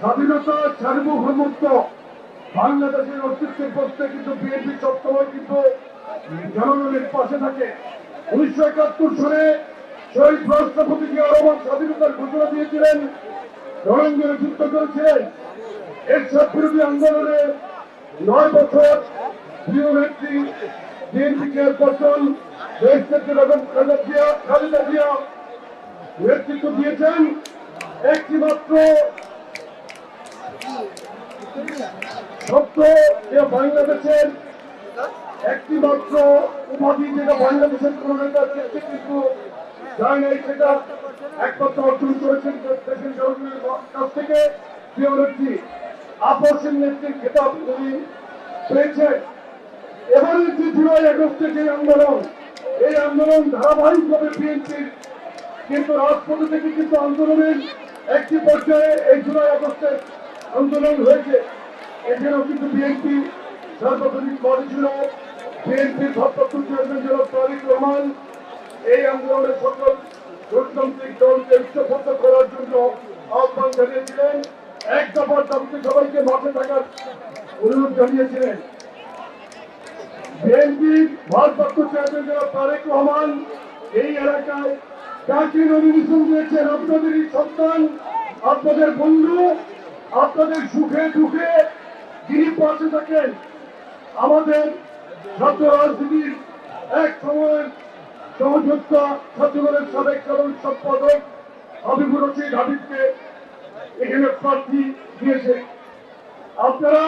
স্বাধীনতা সার্বভৌমত্ব বাংলাদেশের অস্তিত্বের প্রশ্নে কিন্তু বিএনপি সবসময় কিন্তু জনগণের পাশে থাকে। উনিশশো একাত্তর সালে শহীদ রাষ্ট্রপতি জিয়া রহমান স্বাধীনতার ঘোষণা দিয়েছিলেন, রণাঙ্গনে যুদ্ধ করেছিলেন এরশাদ বিরোধী আন্দোলনে নয় বছর প্রিয় নেত্রী বিএনপি চেয়ারপারসন দেশ নেত্রী বেগম খালেদা জিয়া নেতৃত্ব দিয়েছেন। একটি মাত্র একটি মাত্র উপাধি যেটা কিন্তু যায় নাই, সেটা একমাত্র অর্জন করেছেন কাছ থেকে আপসের খেতাব পেয়েছেন। এবারে যে জুলাই আগস্টে যে আন্দোলন, এই আন্দোলন ধারাবাহিকভাবে বিএনপির কিন্তু রাজপথে থেকে কিন্তু আন্দোলনের একটি পর্যায়ে এই জুলাই আগস্টের আন্দোলন হয়েছে। এখানেও কিন্তু বিএনপি সার্বজনীন করেছিল বিএনপির ভারপ্রাপ্ত চেয়ারম্যান জনাব তারিক রহমান এই আন্দোলনের সকল গণতান্ত্রিক দলকে ঐক্যবদ্ধ করার জন্য আহ্বান জানিয়েছিলেন। এক দফার দাবিতে সবাইকে মাঠে থাকার অনুরোধ জানিয়েছিলেন। বিএনপির ভারপ্রাপ্ত চেয়ারম্যান জনাব তারেক রহমান এই এলাকায় কাকে নমিনেশন দিয়েছেন। আপনাদেরই সন্তান, আপনাদের বন্ধু আপনাদের সুখে দুঃখে যিনি পাশে থাকেন, আমাদের ছাত্র রাজনীতির এক সময়ের সহযোদ্ধা, ছাত্রদলের সাবেক সাধারণ সম্পাদক হাবিবুর রশিদ হাবিবকে এখানে প্রার্থী দিয়েছে। আপনারা,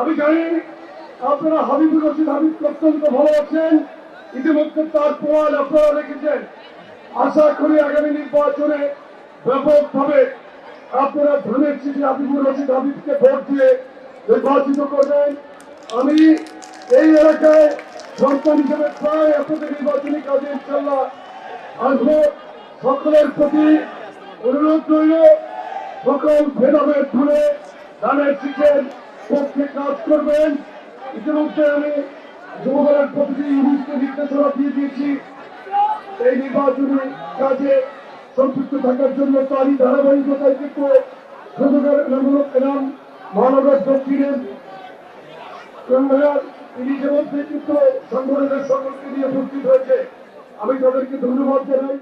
আমি জানি আপনারা হাবিবুর রশিদ হাবিবকে অত্যন্ত ভালোবাসেন। ইতিমধ্যে তার প্রমাণ আপনারা রেখেছেন। আশা করি আগামী নির্বাচনে ব্যাপকভাবে ধানের চিঠি হাবিবুর রশিদ হাবিবকে ভোট দিয়ে নির্বাচিত করবেন। আমি এই এলাকায় সন্তান হিসেবে প্রায় আপনাদের নির্বাচনী কাজে ইনশাল্লাহ আসব। সকলের প্রতি অনুরোধ রইল, সকল ভেদাভেদ ভুলে ধানের শিখের পক্ষে কাজ করবেন। ইতিমধ্যে আমি যুবদলের প্রতিটি ইউনিটকে নির্দেশনা দিয়ে দিয়েছি, এই নির্বাচনী কাজে সম্পৃক্ত থাকার জন্য তারই ধারাবাহিকতায় কিন্তু সুযোগের এলাম মহানগর দক্ষিণের তিনি কিন্তু সংগঠনের সকলকে নিয়ে উপস্থিত হয়েছে। আমি তাদেরকে ধন্যবাদ জানাই।